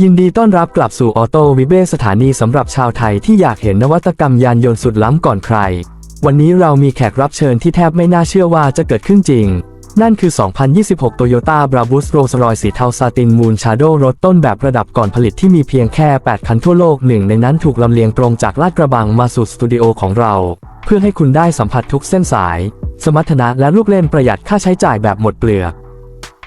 ยินดีต้อนรับกลับสู่ออโต้วิเบสถานีสำหรับชาวไทยที่อยากเห็นนวัตกรรมยานยนต์สุดล้ำก่อนใคร วันนี้เรามีแขกรับเชิญที่แทบไม่น่าเชื่อว่าจะเกิดขึ้นจริง นั่นคือ 2026 Toyota Brabus Rolls-Royce สีเทาซาตินมูนชาโดรถต้นแบบระดับก่อนผลิตที่มีเพียงแค่ 8 คันทั่วโลกหนึ่งในนั้นถูกลำเลียงตรงจากลาดกระบังมาสู่สตูดิโอของเรา เพื่อให้คุณได้สัมผัสทุกเส้นสาย สมรรถนะและลูกเล่นประหยัดค่าใช้จ่ายแบบหมดเปลือก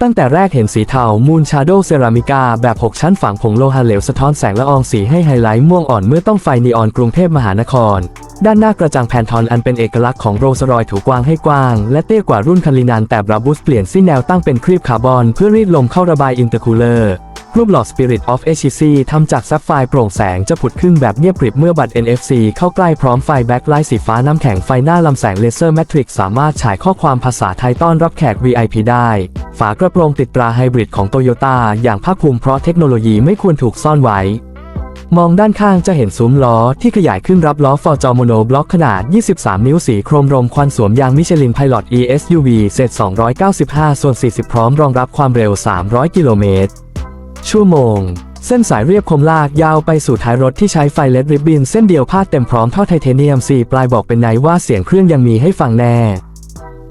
ตั้งแต่แรกเห็นสีเทา มูนชาโดเซรามิกาแบบ 6 ชั้นฝังผงโลหะเหลวสะท้อนแสงละอองสีให้ไฮไลท์ม่วงอ่อนเมื่อต้องไฟนีออนกรุงเทพมหานคร ด้านหน้ากระจังแพนทอนอันเป็นเอกลักษณ์ของโรสรอยถูกกว้างให้กว้าง และเตี้ยกว่ารุ่นคันลินันแต่บราบุสเปลี่ยนซี่แนวตั้งเป็นครีบคาร์บอนเพื่อรีดลมเข้าระบายอินเตอร์คูลเลอร์ รูปหล่อ Spirit of HTC ทำจากแซฟไฟโปร่งแสงจะผุดขึ้นแบบเงียบกริบเมื่อบัตร NFC เข้าใกล้พร้อมไฟแบ็คไลท์สีฟ้าน้ำแข็งไฟหน้าลำแสงเลเซอร์แมทริกสามารถฉายข้อความภาษาไทยต้อนรับแขก VIP ได้ ฝากระโปรงติดตราไฮบริดของโตโยต้าอย่างภาคภูมิเพราะเทคโนโลยีไม่ควรถูกซ่อนไว้มองด้านข้างจะเห็นซุ้มล้อที่ขยายขึ้นรับล้อฟอร์จอโมโนบล็อกขนาด 23 นิ้วสีโครมรมควันสวมยางมิชลินไพลอต ESUV เศษ295 ส่วน 40 พร้อมรองรับความเร็ว 300 กิโลเมตร ชั่วโมง เส้นสายเรียบคมลากยาวไปสู่ท้ายรถที่ใช้ไฟเลดริบบินเส้นเดียวพาดเต็มพร้อมท่อไทเทเนียม 4 ปลายบอกเป็นไนว่าเสียงเครื่องยังมีให้ฟังแน่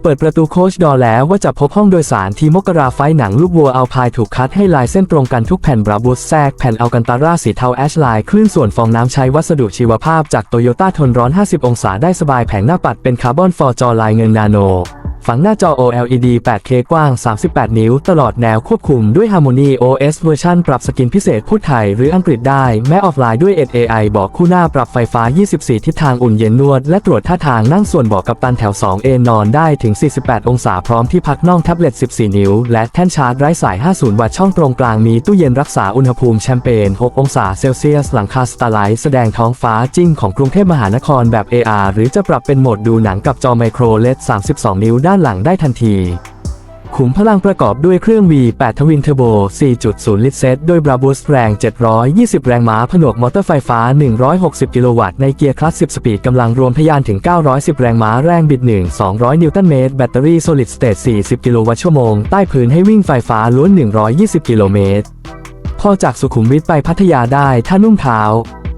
เปิดประตูโคชดอร์แล้วว่าจะพบห้องโดยสารที่มกราไฟหนังลูกวัวเอาพายถูกคัดให้ลายเส้นตรงกันทุกแผ่นบราบุสแทรกแผ่นอัลกันตาร่าสีเทาแอชไลน์คลื่นส่วนฟองน้ำใช้วัสดุชีวภาพจากโตโยต้าทนร้อน 50 องศาได้สบายแผงหน้าปัดเป็นคาร์บอนฟอร์จอลายเงินนาโน ฝังหน้าจอ OLED 8K กว้าง 38 นิ้ว ตลอดแนวควบคุมด้วย Harmony OS เวอร์ชันปรับสกินพิเศษพูดไทยหรืออังกฤษได้ แม้ออฟไลน์ด้วย AI บอกคู่หน้าปรับไฟฟ้า 24 ทิศทางอุ่นเย็นนวด และตรวจท่าทางนั่งส่วนเบอกกับตันแถว2เอนอนได้ถึง 48 องศาพร้อมที่พักน่องแท็บเล็ต 14 นิ้ว และแท่นชาร์จไร้สาย 50 วัตต์ช่องตรงกลางมีตู้เย็นรักษาอุณหภูมิแชมเปญ 6 องศาเซลเซียส หลังคาสตาร์ไลท์แสดงท้องฟ้าจริงของกรุงเทพมหานครแบบ AR หรือจะปรับเป็นโหมดดูหนังกับจอไมโครเลด32 นิ้วด้านหลังได้ทันที ขุมพลังประกอบด้วยเครื่อง V8 ทวินเทอร์โบ 4.0 ลิตรเซตโดย Brabus แรง 720 แรงม้า ผนวกมอเตอร์ไฟฟ้า 160 กิโลวัตต์ ในเกียร์คลัตช์10 สปีดกำลังรวมทะยานถึง 910 แรงม้า แรงบิด 1 200 นิวตันเมตร แบตเตอรี่ Solid State 40 กิโลวัตต์ชั่วโมง ใต้พื้นให้วิ่งไฟฟ้าล้วน 120 กิโลเมตร พอจากสุขุมวิทไปพัทยาได้ถ้านุ่มเท้า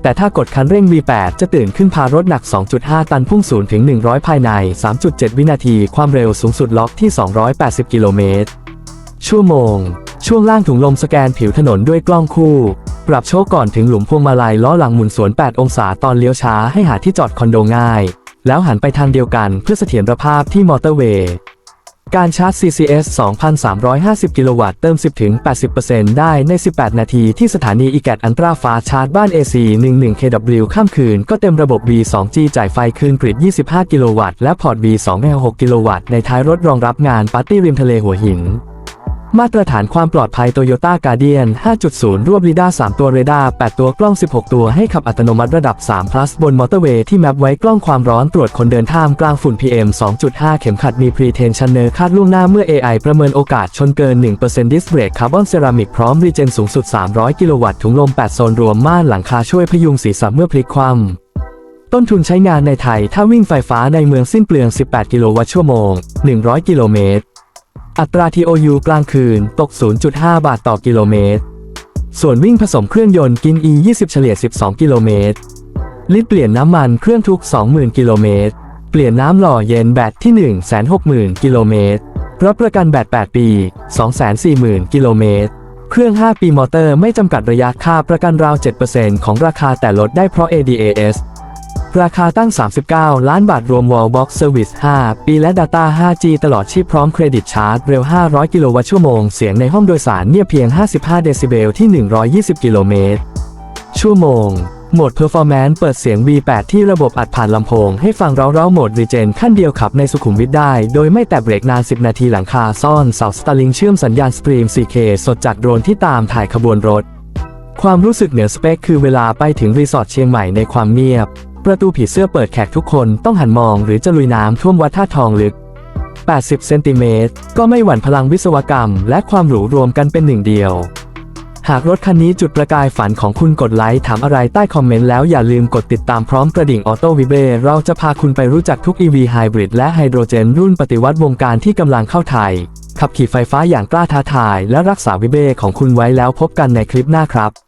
แต่ถ้ากดคันเร่ง V8 จะตื่นขึ้นพารถหนัก 2.5 ตันพุ่ง0ถึง 100 ภายใน 3.7 วินาที ความเร็วสูงสุดล็อกที่ 280 กิโลเมตร ชั่วโมง ช่วงล่างถุงลมสแกนผิวถนนด้วยกล้องคู่ ปรับโชคก่อนถึงหลุมพวงมาลัยล้อหลังหมุนสวน 8 องศาตอนเลี้ยวช้าให้หาที่จอดคอนโดง่าย แล้วหันไปทางเดียวกันเพื่อเสถียรภาพที่มอเตอร์เวย์ การชาร์จ CCS 2,350 กิโลวัตต์เติม 10-80%ได้ใน 18 นาทีที่สถานีอีแกตอันตราฟ้าชาร์จบ้าน AC 11 kW ข้ามคืน ก็เต็มระบบ V2G จ่ายไฟคืนกริด 25 กิโลวัตต์และพอร์ต V2 6 กิโลวัตต์ในท้ายรถรองรับงานปาร์ตี้ริมทะเลหัวหิน มาตรฐานความปลอดภัย Toyota Guardian 5.0 รวบ LiDAR 3ตัวเรดาร์ 8 ตัวกล้อง 16 ตัวให้ขับอัตโนมัติระดับ 3 plus บนมอเตอร์เวย์ที่แมปไว้กล้องความร้อนตรวจคนเดินท่ามกลางฝุ่น PM 2.5 เข็มขัดมี Pre-tension เนอร์คาดล่วงหน้าเมื่อ AI ประเมินโอกาสชนเกิน1%ดิสเบรกคาร์บอนเซรามิกพร้อมรีเจนสูงสุด 300 กิโลวัตต์ถุงลม 8 โซนรวมม่านหลังคาช่วยพยุงศีรษะเมื่อพลิกคว่ำต้นทุนใช้งานในไทย ถ้าวิ่งไฟฟ้าในเมืองสิ้นเปลือง 18 กิโลวัตต์ชั่วโมง 100 กิโลเมตร อัตรา TOU กลางคืนตก 0.5 บาทต่อกิโลเมตร ส่วนวิ่งผสมเครื่องยนต์กิน E 20 เฉลี่ย 12 กิโลเมตร ลิตรเปลี่ยนน้ำมันเครื่องทุก 20,000 กิโลเมตร เปลี่ยนน้ำหล่อเย็นแบตที่ 160,000 กิโลเมตร รับประกันแบต 8 ปี 240,000 กิโลเมตร เครื่อง 5 ปีมอเตอร์ไม่จำกัดระยะค่าประกันราว 7%ของราคาแต่ลดได้เพราะ ADAS ราคาตั้ง 39 ล้านบาทรวม Wallbox Service 5 ปีและ Data 5G ตลอดชีพพร้อมเครดิตชาร์จเร็ว 500 กิโลวัตต์ชั่วโมง เสียงในห้องโดยสารเงียบเพียง 55 เดซิเบลที่ 120 กิโลเมตร ชั่วโมง โหมด Performance เปิดเสียง V8 ที่ระบบอัดผ่านลำโพง ให้ฟังเร้าๆโหมด Regen ขั้นเดียวขับในสุขุมวิทได้ โดยไม่แตะเบรกนาน 10 นาทีหลังคาซ่อนเสาสตาร์ลิงเชื่อมสัญญาณสตรีม 4K สดจากโดรนที่ตามถ่ายขบวนรถ ความรู้สึกเหนือสเปคคือเวลาไปถึงรีสอร์ทเชียงใหม่ในความเงียบ ประตูผีเสื้อเปิดแขกทุกคนต้องหันมองหรือจะลุยน้ำท่วมวัดท่าทองลึก 80 เซนติเมตร ก็ไม่หวั่นพลังวิศวกรรม และความหรูรวมกันเป็นหนึ่งเดียว หากรถคันนี้จุดประกายฝันของคุณกดไลค์ถามอะไรใต้คอมเมนต์แล้วอย่าลืมกดติดตามพร้อมกระดิ่งออโต้วิเบเราจะพาคุณไปรู้จักทุก EV Hybrid และไฮโดรเจนรุ่นปฏิวัติวงการที่กำลังเข้าไทย ขับขี่ไฟฟ้าอย่างกล้าท้าทาย และรักษาวิเบของคุณไว้แล้วพบกันในคลิปหน้าครับ